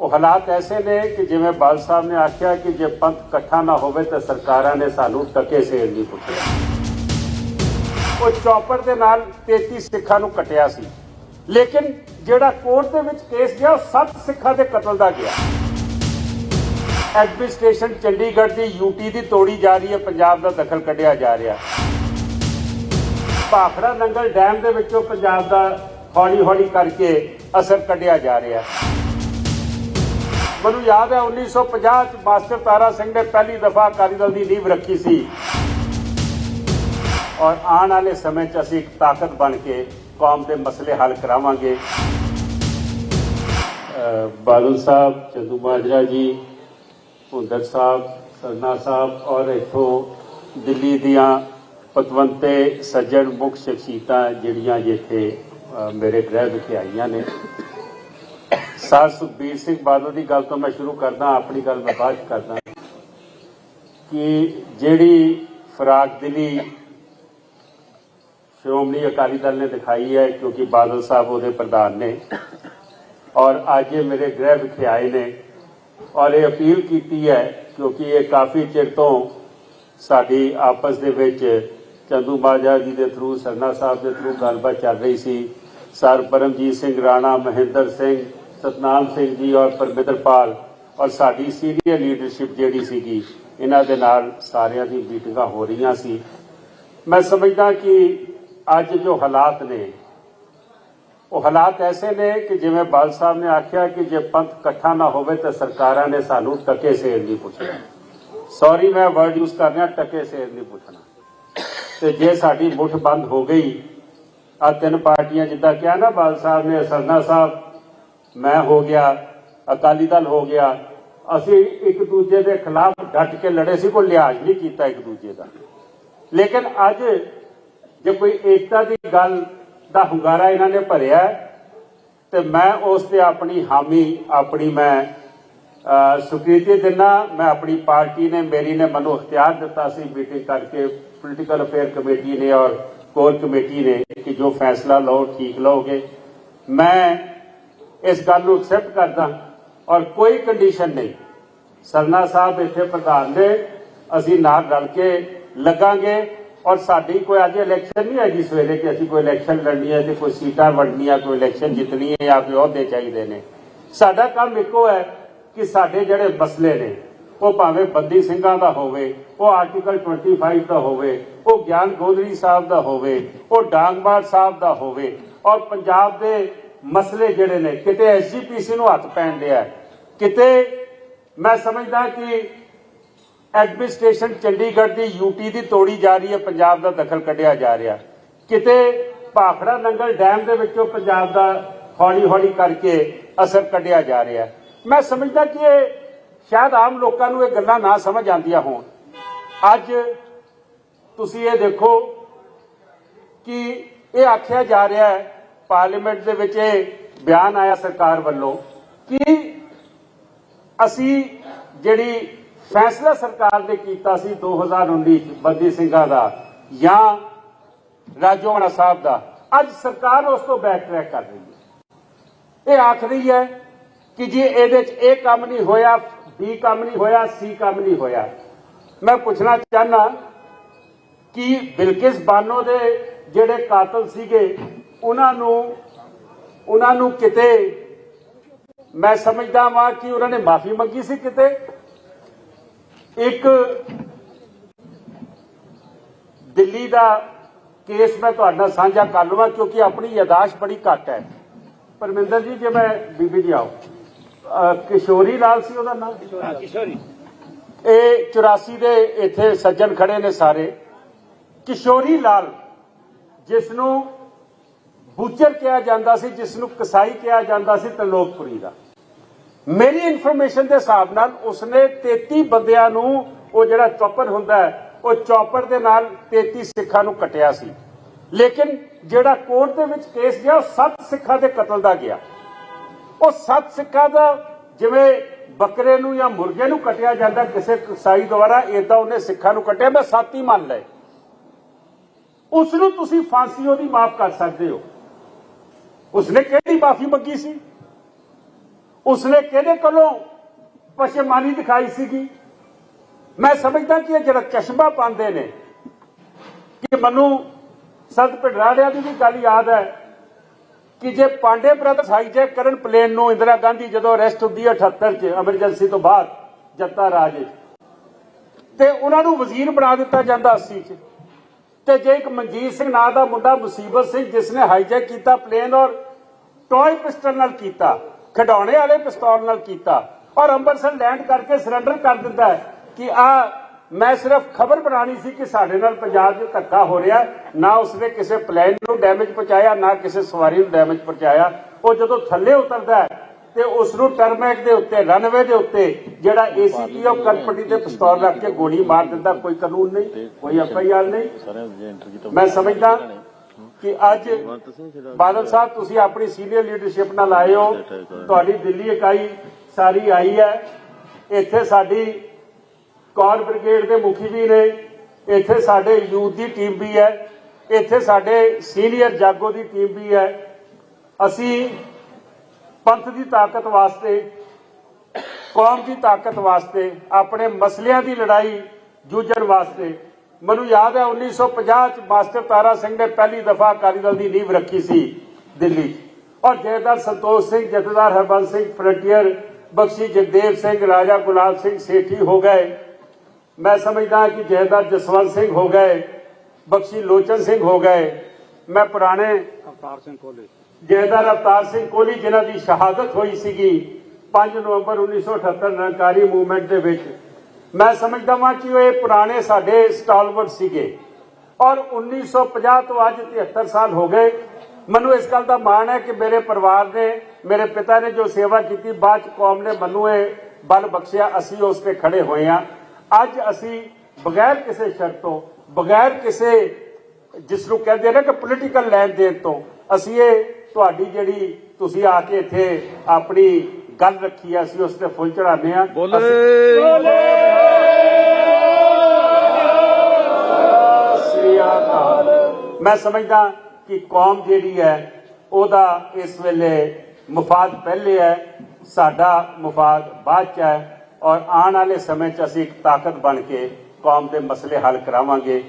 ਉਹ ਹਾਲਾਤ ਐਸੇ ਨੇ ਕਿ ਜਿਵੇਂ ਬਾਲ ਸਾਹਿਬ ਨੇ ਆਖਿਆ ਕਿ ਜੇ ਪੰਥ ਇਕੱਠਾ ਨਾ ਹੋਵੇ ਤਾਂ ਸਰਕਾਰਾਂ ਨੇ ਸਾਨੂੰ ਟਕੇ ਸੇਲ ਨਹੀਂ ਪੁੱਛਿਆ। ਉਹ ਚੌਪਰ ਦੇ ਨਾਲ 33 ਸਿੱਖਾਂ ਨੂੰ ਕਟਿਆ ਸੀ। ਲੇਕਿਨ ਜਿਹੜਾ ਕੋਰਟ ਦੇ ਵਿੱਚ ਕੇਸ ਗਿਆ, ਉਹ 7 ਸਿੱਖਾਂ ਦੇ ਕਤਲ ਦਾ ਗਿਆ। ਐਡਮਿਨਿਸਟ੍ਰੇਸ਼ਨ ਚੰਡੀਗੜ੍ਹ ਦੀ ਯੂਟੀ ਦੀ ਤੋੜੀ ਜਾ ਰਹੀ ਹੈ, ਪੰਜਾਬ ਦਾ ਦਖਲ ਕੱਢਿਆ ਜਾ ਰਿਹਾ। ਭਾਖੜਾ ਨੰਗਲ ਡੈਮ ਦੇ ਵਿੱਚੋਂ ਪੰਜਾਬ ਦਾ ਹੌਲੀ ਹੌਲੀ ਕਰਕੇ ਅਸਰ ਕੱਢਿਆ ਜਾ ਰਿਹਾ। ਮੈਨੂੰ ਯਾਦ ਹੈ 1950 ਚ ਮਾਸਟਰ ਤਾਰਾ ਸਿੰਘ ਨੇ ਪਹਿਲੀ ਦਫਾ ਅਕਾਲੀ ਦਲ ਦੀ ਨੀਂਹ ਰੱਖੀ ਸੀ। ਔਰ ਆਉਣ ਵਾਲੇ ਸਮੇਂ 'ਚ ਅਸੀਂ ਇੱਕ ਤਾਕਤ ਬਣ ਕੇ ਕੌਮ ਦੇ ਮਸਲੇ ਹੱਲ ਕਰਾਵਾਂਗੇ। ਬਾਦਲ ਸਾਹਿਬ, ਚੰਦੂ ਮਾਜਰਾ ਜੀ ਹੁੰਦਰ ਸਾਹਿਬ, ਸਰਨਾ ਸਾਹਿਬ ਔਰ ਇੱਥੋਂ ਦਿੱਲੀ ਦੀਆਂ ਪਤਵੰਤੇ ਸੱਜਣ ਮੁੱਖ ਸ਼ਖਸੀਅਤਾਂ ਜਿਹੜੀਆਂ ਜਿੱਥੇ ਮੇਰੇ ਗ੍ਰਹਿ ਵਿਖੇ ਆਈਆਂ ਨੇ। ਸਰ ਸੁਖਬੀਰ ਸਿੰਘ ਬਾਦਲ ਦੀ ਗੱਲ ਤੋਂ ਮੈਂ ਸ਼ੁਰੂ ਕਰਦਾ, ਆਪਣੀ ਗੱਲ ਮੈਂ ਬਾਅਦ ਕਰਦਾ। ਕਿ ਜਿਹੜੀ ਫਰਾਕ ਦਿਲੀ ਸ਼੍ਰੋਮਣੀ ਅਕਾਲੀ ਦਲ ਨੇ ਦਿਖਾਈ ਹੈ, ਕਿਉਂਕਿ ਬਾਦਲ ਸਾਹਿਬ ਉਹਦੇ ਪ੍ਰਧਾਨ ਨੇ, ਔਰ ਅੱਜ ਇਹ ਮੇਰੇ ਗ੍ਰਹਿ ਵਿਖੇ ਆਏ ਨੇ, ਔਰ ਇਹ ਅਪੀਲ ਕੀਤੀ ਹੈ, ਕਿਉਂਕਿ ਇਹ ਕਾਫੀ ਚਿਰ ਤੋਂ ਸਾਡੀ ਆਪਸ ਦੇ ਵਿੱਚ ਚੰਦੂ ਮਾਜਾ ਜੀ ਦੇ ਥਰੂ ਸਰਨਾ ਸਾਹਿਬ ਦੇ ਥਰੂ ਗੱਲਬਾਤ ਚੱਲ ਰਹੀ ਸੀ, ਸਰ ਪਰਮਜੀਤ ਸਿੰਘ ਰਾਣਾ, ਮਹਿੰਦਰ ਸਿੰਘ ਸਤਨਾਮ ਸਿੰਘ ਜੀ ਔਰ ਪਰਮਿੰਦਰਪਾਲ ਔਰ ਸਾਡੀ ਸੀਨੀਅਰ ਲੀਡਰਸ਼ਿਪ ਜਿਹੜੀ ਸੀਗੀ, ਇਹਨਾਂ ਦੇ ਨਾਲ ਸਾਰਿਆਂ ਦੀ ਮੀਟਿੰਗਾਂ ਹੋ ਰਹੀਆਂ ਸੀ। ਮੈਂ ਸਮਝਦਾ ਕਿ ਅੱਜ ਜੋ ਹਾਲਾਤ ਨੇ, ਉਹ ਹਾਲਾਤ ਐਸੇ ਨੇ ਕਿ ਜਿਵੇਂ ਬਾਲ ਸਾਹਿਬ ਨੇ ਆਖਿਆ ਕਿ ਜੇ ਪੰਥ ਇਕੱਠਾ ਨਾ ਹੋਵੇ ਤਾਂ ਸਰਕਾਰਾਂ ਨੇ ਸਾਨੂੰ ਟਕੇ ਸੇਰ ਨਹੀਂ ਪੁੱਛਣਾ। ਸੌਰੀ ਮੈਂ ਵਰਡ ਯੂਜ਼ ਕਰ ਰਿਹਾ, ਟਕੇ ਸੇਰ ਨਹੀਂ ਪੁੱਛਣਾ। ਤੇ ਜੇ ਸਾਡੀ ਮੁੱਠ ਬੰਦ ਹੋ ਗਈ ਆ ਤਿੰਨ ਪਾਰਟੀਆਂ ਜਿੱਦਾਂ ਕਿਹਾ ਨਾ ਬਾਲ ਸਾਹਿਬ ਨੇ, ਸਰਨਾ ਸਾਹਿਬ ਮੈਂ ਹੋ ਗਿਆ ਅਕਾਲੀ ਦਲ ਹੋ ਗਿਆ ਅਸੀਂ ਇੱਕ ਦੂਜੇ ਦੇ ਖਿਲਾਫ ਡਟ ਕੇ ਲੜੇ ਸੀ ਕੋਈ ਲਿਹਾਜ਼ ਨਹੀਂ ਕੀਤਾ ਇੱਕ ਦੂਜੇ ਦਾ। ਲੇਕਿਨ ਅੱਜ ਜੇ ਕੋਈ ਏਕਤਾ ਦੀ ਗੱਲ ਦਾ ਹੁੰਗਾਰਾ ਇਹਨਾਂ ਨੇ ਭਰਿਆ ਹੈ, ਤੇ ਮੈਂ ਉਸ ਤੇ ਆਪਣੀ ਹਾਮੀ ਆਪਣੀ ਮੈਂ ਅਹ, ਸਵੀਕ੍ਰਿਤੀ ਦਿੰਦਾ ਮੈਂ ਆਪਣੀ ਪਾਰਟੀ ਨੇ ਮੇਰੀ ਨੇ ਮੈਨੂੰ ਅਖਤਿਆਰ ਦਿੱਤਾ ਸੀ ਮੀਟਿੰਗ ਕਰਕੇ ਪੋਲੀਟੀਕਲ ਅਫੇਅਰ ਕਮੇਟੀ ਨੇ ਔਰ ਕੋਰ ਕਮੇਟੀ ਨੇ ਕਿ ਜੋ ਫੈਸਲਾ ਲਓ ਠੀਕ ਲਓਗੇ। ਮੈਂ ਇਸ ਗੱਲ ਨੂੰ ਐਕਸੈਪਟ ਕਰਦਾ ਔਰ ਕੋਈ ਕੰਡੀਸ਼ਨ ਨਹੀਂ। ਸਰਨਾ ਸਾਹਿਬ ਇੱਥੇ ਪ੍ਰਧਾਨ ਦੇ ਅਸੀਂ ਨਾਲ ਰਲ ਕੇ ਲੱਗਾਂਗੇ ਔਰ ਸਾਡੀ ਕੋਈ ਅੱਜ ਇਲੈਕਸ਼ਨ ਨਹੀਂ ਹੈਗੀ ਸਵੇਰੇ ਕਿ ਅਸੀਂ ਕੋਈ ਇਲੈਕਸ਼ਨ ਲੜਨੀ ਹੈ ਤੇ ਕੋਈ ਸੀਟਾਂ ਵੰਡਣੀਆਂ, ਕੋਈ ਇਲੈਕਸ਼ਨ ਜਿੱਤਣੀ ਹੈ ਜਾਂ ਕੋਈ ਅਹੁਦੇ ਚਾਹੀਦੇ ਨੇ। ਸਾਡਾ ਕੰਮ ਇੱਕੋ ਹੈ ਕਿ ਸਾਡੇ ਜਿਹੜੇ ਮਸਲੇ ਨੇ, ਉਹ ਭਾਵੇਂ ਬੰਦੀ ਸਿੰਘਾਂ ਦਾ ਹੋਵੇ, ਉਹ ਆਰਟੀਕਲ 25 ਦਾ ਹੋਵੇ, ਉਹ ਗਿਆਨ ਗੋਦਰੀ ਸਾਹਿਬ ਦਾ ਹੋਵੇ, ਉਹ ਡਾਂਗਬਾੜ ਸਾਹਿਬ ਦਾ ਹੋਵੇ ਔਰ ਪੰਜਾਬ ਦੇ ਮਸਲੇ ਜਿਹੜੇ ਨੇ, ਕਿਤੇ ਐਸਜੀਪੀਸੀ ਨੂੰ ਹੱਥ ਪੈਣ ਲਿਆ ਕਿਤੇ ਮੈਂ ਸਮਝਦਾ ਕਿ ਐਡਮਿਨਿਸਟ੍ਰੇਸ਼ਨ ਚੰਡੀਗੜ੍ਹ ਦੀ ਯੂਟੀ ਦੀ ਤੋੜੀ ਜਾ ਰਹੀ ਹੈ, ਪੰਜਾਬ ਦਾ ਦਖਲ ਕੱਢਿਆ ਜਾ ਰਿਹਾ ਕਿਤੇ ਭਾਖੜਾ ਨੰਗਲ ਡੈਮ ਦੇ ਵਿੱਚੋਂ ਪੰਜਾਬ ਦਾ ਹੌਲੀ ਹੌਲੀ ਕਰਕੇ ਅਸਰ ਕੱਢਿਆ ਜਾ ਰਿਹਾ ਮੈਂ ਸਮਝਦਾ ਕਿ ਇਹ ਸ਼ਾਇਦ ਆਮ ਲੋਕਾਂ ਨੂੰ ਇਹ ਗੱਲਾਂ ਨਾ ਸਮਝ ਆਉਂਦੀਆਂ ਹੋਣ। ਅੱਜ ਤੁਸੀਂ ਇਹ ਦੇਖੋ ਕਿ ਇਹ ਆਖਿਆ ਜਾ ਰਿਹਾ ਹੈ ਪਾਰਲੀਮੈਂਟ ਦੇ ਵਿੱਚ ਇਹ ਬਿਆਨ ਆਇਆ ਸਰਕਾਰ ਵੱਲੋਂ ਕਿ ਅਸੀਂ ਜਿਹੜੀ ਫੈਸਲਾ ਸਰਕਾਰ ਨੇ ਕੀਤਾ ਸੀ 2019 ਚ ਬੰਦੀ ਸਿੰਘਾਂ ਦਾ ਜਾਂ ਰਾਜੋਆਣਾ ਸਾਹਿਬ ਦਾ, ਅੱਜ ਸਰਕਾਰ ਉਸ ਤੋਂ ਬੈਕ ਟਰੈਕ ਕਰ ਰਹੀ ਹੈ। ਇਹ ਆਖ ਰਹੀ ਹੈ ਕਿ ਜੇ ਇਹਦੇ ਚ ਇਹ ਕੰਮ ਨਹੀਂ ਹੋਇਆ ਬੀ ਕੰਮ ਨਹੀਂ ਹੋਇਆ ਸੀ ਕੰਮ ਨਹੀਂ ਹੋਇਆ। ਮੈਂ ਪੁੱਛਣਾ ਚਾਹਨਾ ਕਿ ਬਿਲਕਿਸ ਬਾਨੋ ਦੇ ਜਿਹੜੇ ਕਾਤਲ ਸੀਗੇ ਉਹਨਾਂ ਨੂੰ ਉਹਨਾਂ ਨੂੰ ਕਿਤੇ ਮੈਂ ਸਮਝਦਾ ਵਾਂ ਕਿ ਉਹਨਾਂ ਨੇ ਮਾਫੀ ਮੰਗੀ ਸੀ ਕਿਤੇ। ਇੱਕ ਦਿੱਲੀ ਦਾ ਕੇਸ ਮੈਂ ਤੁਹਾਡੇ ਨਾਲ ਸਾਂਝਾ ਕਰ ਲਵਾਂ ਕਿਉਂਕਿ ਆਪਣੀ ਯਾਦਾਸ਼ਤ ਬੜੀ ਘੱਟ ਹੈ। ਪਰਮਿੰਦਰ ਜੀ ਜੇ ਮੈਂ ਬੀਬੀ ਜੀ ਆਓ। ਕਿਸ਼ੋਰੀ ਲਾਲ ਸੀ ਉਹਦਾ ਨਾਮ? ਕਿਸ਼ੋਰੀ। ਇਹ 84 ਦੇ ਇੱਥੇ ਸੱਜਣ ਖੜੇ ਨੇ ਸਾਰੇ। ਕਿਸ਼ੋਰੀ ਲਾਲ ਜਿਸ ਨੂੰ ਗੁੱਜਰ ਕਿਹਾ ਜਾਂਦਾ ਸੀ ਜਿਸ ਨੂੰ ਕਸਾਈ ਕਿਹਾ ਜਾਂਦਾ ਸੀ ਤਲੋਕਪੁਰੀ ਦਾ। ਮੇਰੀ ਇਨਫੋਰਮੇਸ਼ਨ ਦੇ ਹਿਸਾਬ ਨਾਲ ਉਸਨੇ 33 ਬੰਦਿਆਂ ਨੂੰ ਉਹ ਜਿਹੜਾ ਚੌਪਰ ਹੁੰਦਾ ਹੈ, ਉਹ ਚੌਪਰ ਦੇ ਨਾਲ 33 ਸਿੱਖਾਂ ਨੂੰ ਕਟਿਆ ਸੀ। ਲੇਕਿਨ ਜਿਹੜਾ ਕੋਰਟ ਦੇ ਵਿੱਚ ਕੇਸ ਗਿਆ, ਉਹ 7 ਸਿੱਖਾਂ ਦੇ ਕਤਲ ਦਾ ਗਿਆ। ਉਹ 7 ਸਿੱਖਾਂ ਦਾ ਜਿਵੇਂ ਬੱਕਰੇ ਨੂੰ ਜਾਂ ਮੁਰਗੇ ਨੂੰ ਕਟਿਆ ਜਾਂਦਾ, ਕਿਸੇ ਕਸਾਈ ਦੁਆਰਾ, ਏਦਾਂ ਉਹਨੇ ਸਿੱਖਾਂ ਨੂੰ ਕਟਿਆ। ਮੈਂ ਸੱਤ ਹੀ ਮੰਨ ਲਏ। ਉਸ ਨੂੰ ਤੁਸੀਂ ਫਾਂਸੀ ਉਹਦੀ ਮਾਫ ਕਰ ਸਕਦੇ ਹੋ। ਉਸਨੇ ਕਿਹੜੀ ਮਾਫੀ ਮੰਗੀ ਸੀ? ਉਸਨੇ ਕਿਹਦੇ ਕੋਲੋਂ ਪਸ਼ਮਾਨੀ ਦਿਖਾਈ ਸੀਗੀ? ਮੈਂ ਸਮਝਦਾ ਕਿ ਇਹ ਜਿਹੜਾ ਚਸ਼ਮਾ ਪਾਉਂਦੇ ਨੇ, ਕਿ ਮੈਨੂੰ ਸੰਤ ਪਿੰਡਰਾੜਿਆਂ ਦੀ ਵੀ ਗੱਲ ਯਾਦ ਹੈ ਕਿ ਜੇ ਪਾਂਡੇ ਬ੍ਰਦਰਸ ਹਾਈਜੈਕ ਕਰਨ ਪਲੇਨ ਨੂੰ ਇੰਦਰਾ ਗਾਂਧੀ ਜਦੋਂ ਅਰੈਸਟ ਹੁੰਦੀ ਹੈ 78 ਚ, ਐਮਰਜੈਂਸੀ ਤੋਂ ਬਾਅਦ ਜੱਤਾ ਰਾਜ ਤੇ ਉਹਨਾਂ ਨੂੰ ਵਜ਼ੀਰ ਬਣਾ ਦਿੱਤਾ ਜਾਂਦਾ 80 ਚ। ਤੇ ਜੇ ਇੱਕ ਮਨਜੀਤ ਸਿੰਘ ਨਾਂ ਦਾ ਮੁੰਡਾ ਮੁਸੀਬਤ ਸਿੰਘ ਜਿਸ ਨੇ ਹਾਈਜੈਕ ਕੀਤਾ ਪਲੇਨ ਔਰ ਟੌਏ ਪਿਸਟਲ ਨਾਲ ਕੀਤਾ ਖਿਡੌਣੇ ਵਾਲੇ ਪਿਸਤੌਲ ਨਾਲ ਕੀਤਾ ਔਰ ਅੰਮ੍ਰਿਤਸਰ ਲੈਂਡ ਕਰਕੇ ਸਰੈਂਡਰ ਕਰ ਦਿੰਦਾ ਹੈ ਕਿ ਆ ਮੈਂ ਸਿਰਫ ਖਬਰ ਬਣਾਣੀ ਸੀ ਕਿ ਸਾਡੇ ਨਾਲ ਪੰਜਾਬ 'ਚ ਧੱਕਾ ਹੋ ਰਿਹਾ। ਨਾ ਉਸਨੇ ਕਿਸੇ ਪਲੇਨ ਨੂੰ ਡੈਮੇਜ ਪਹੁੰਚਾਇਆ ਨਾ ਕਿਸੇ ਸਵਾਰੀ ਨੂੰ ਡੈਮੇਜ ਪਹੁੰਚਾਇਆ ਉਹ ਜਦੋਂ ਥੱਲੇ ਉਤਰਦਾ ਹੈ ਤੇ ਉਸ ਨੂੰ ਟਰਮੈਕ ਦੇ ਉੱਤੇ ਰਨਵੇ ਦੇ ਉੱਤੇ ਜਿਹੜਾ ਏਸੀਪੀ ਆਫ ਕਲਪਟੀ ਤੇ ਪਿਸਤੌਲ ਰੱਖ ਕੇ ਗੋਲੀ ਮਾਰ ਦਿੰਦਾ ਕੋਈ ਕਾਨੂੰਨ ਨਹੀਂ ਕੋਈ ਐਫਆਈਆਰ ਨਹੀਂ ਮੈਂ ਸਮਝਦਾ ਕਿ ਅੱਜ ਬਾਦਲ ਸਾਹਿਬ, ਤੁਸੀਂ ਆਪਣੀ ਸੀਨੀਅਰ ਲੀਡਰਸ਼ਿਪ ਨਾਲ ਆਏ ਹੋ। ਤੁਹਾਡੀ ਦਿੱਲੀ ਇਕਾਈ ਸਾਰੀ ਆਈ ਹੈ। ਇੱਥੇ ਸਾਡੀ ਕੌਰ ਬ੍ਰਿਗੇਡ ਦੇ ਮੁਖੀ ਵੀ ਨੇ। ਇੱਥੇ ਸਾਡੇ ਯੂਥ ਦੀ ਟੀਮ ਵੀ ਹੈ। ਇੱਥੇ ਸਾਡੇ ਸੀਨੀਅਰ ਜਾਗੋ ਦੀ ਟੀਮ ਵੀ ਹੈ। ਅਸੀਂ ਪੰਥ ਦੀ ਤਾਕਤ ਵਾਸਤੇ, ਕੌਮ ਦੀ ਤਾਕਤ ਵਾਸਤੇ, ਆਪਣੇ ਮਸਲਿਆਂ ਦੀ ਲੜਾਈ ਜੂਝਣ ਵਾਸਤੇ ਮੈਨੂੰ ਯਾਦ ਹੈ 1950 ਚ ਮਾਸਟਰ ਤਾਰਾ ਸਿੰਘ ਨੇ ਪਹਿਲੀ ਦਫਾ ਅਕਾਲੀ ਦਲ ਦੀ ਨੀਂਹ ਰੱਖੀ ਸੀ ਦਿੱਲੀ। ਔਰ ਜੈਦਾਰ ਸੰਤੋਖ ਸਿੰਘ ਜਥੇਦਾਰ ਹਰਬੰਸ ਸਿੰਘ ਫਰੰਟੀਅਰ ਬਖਸ਼ੀ ਜਗਦੇਵ ਸਿੰਘ ਰਾਜਾ ਗੁਲਾਬ ਸਿੰਘ ਸੇਠੀ ਹੋ ਗਏ। ਮੈਂ ਸਮਝਦਾ ਕਿ ਜੈਦਾਰ ਜਸਵੰਤ ਸਿੰਘ ਹੋ ਗਏ ਬਖਸ਼ੀ ਲੋਚਨ ਸਿੰਘ ਹੋ ਗਏ। ਮੈਂ ਪੁਰਾਣੇ ਅਵਤਾਰ ਸਿੰਘ ਕੋਲੇ। ਜੈਦਾਰ ਅਵਤਾਰ ਸਿੰਘ ਕੋਹਲੀ ਜਿਨ੍ਹਾਂ ਦੀ ਸ਼ਹਾਦਤ ਹੋਈ ਸੀਗੀ 5 ਨਵੰਬਰ 1978 ਨਿਰੰਕਾਰੀ ਮੂਵਮੈਂਟ ਦੇ ਵਿੱਚ। ਮੈਂ ਸਮਝਦਾ ਹਾਂ ਕਿ ਉਹ ਇਹ ਪੁਰਾਣੇ ਸਾਡੇ ਸਟਾਲਵਰਡ ਸੀਗੇ। ਔਰ 1950 ਤੋਂ ਅੱਜ 73 ਸਾਲ ਹੋ ਗਏ। ਮੈਨੂੰ ਇਸ ਗੱਲ ਦਾ ਮਾਣ ਹੈ ਕਿ ਮੇਰੇ ਪਰਿਵਾਰ ਨੇ ਮੇਰੇ ਪਿਤਾ ਨੇ ਜੋ ਸੇਵਾ ਕੀਤੀ ਬਾਅਦ ਚ ਕੌਮ ਨੇ ਮੈਨੂੰ ਇਹ ਬਲ ਬਖਸ਼ਿਆ ਅਸੀਂ ਉਸ ਤੇ ਖੜੇ ਹੋਏ ਹਾਂ। ਅੱਜ ਅਸੀਂ ਬਗੈਰ ਕਿਸੇ ਸ਼ਰਤ ਤੋਂ ਬਗੈਰ ਕਿਸੇ ਜਿਸ ਨੂੰ ਕਹਿੰਦੇ ਨੇ ਕਿ ਪੋਲੀਟੀਕਲ ਲੈਣ ਦੇਣ ਤੋਂ ਅਸੀਂ ਇਹ ਤੁਹਾਡੀ ਜਿਹੜੀ ਤੁਸੀਂ ਆ ਕੇ ਇੱਥੇ ਆਪਣੀ ਗੱਲ ਰੱਖੀ ਆ ਅਸੀਂ ਉਸ ਤੇ ਫੁੱਲ ਚੜਾਉਂਦੇ ਆ ਸ੍ਰੀ ਮੈਂ ਸਮਝਦਾ ਕਿ ਕੌਮ ਜਿਹੜੀ ਹੈ, ਉਹਦਾ ਇਸ ਵੇਲੇ ਮਫਾਦ ਪਹਿਲੇ ਹੈ, ਸਾਡਾ ਮਫਾਦ ਬਾਅਦ ਚ ਹੈ ਔਰ ਆਉਣ ਵਾਲੇ ਸਮੇਂ ਚ ਅਸੀਂ ਇੱਕ ਤਾਕਤ ਬਣ ਕੇ ਕੌਮ ਦੇ ਮਸਲੇ ਹੱਲ ਕਰਾਵਾਂਗੇ।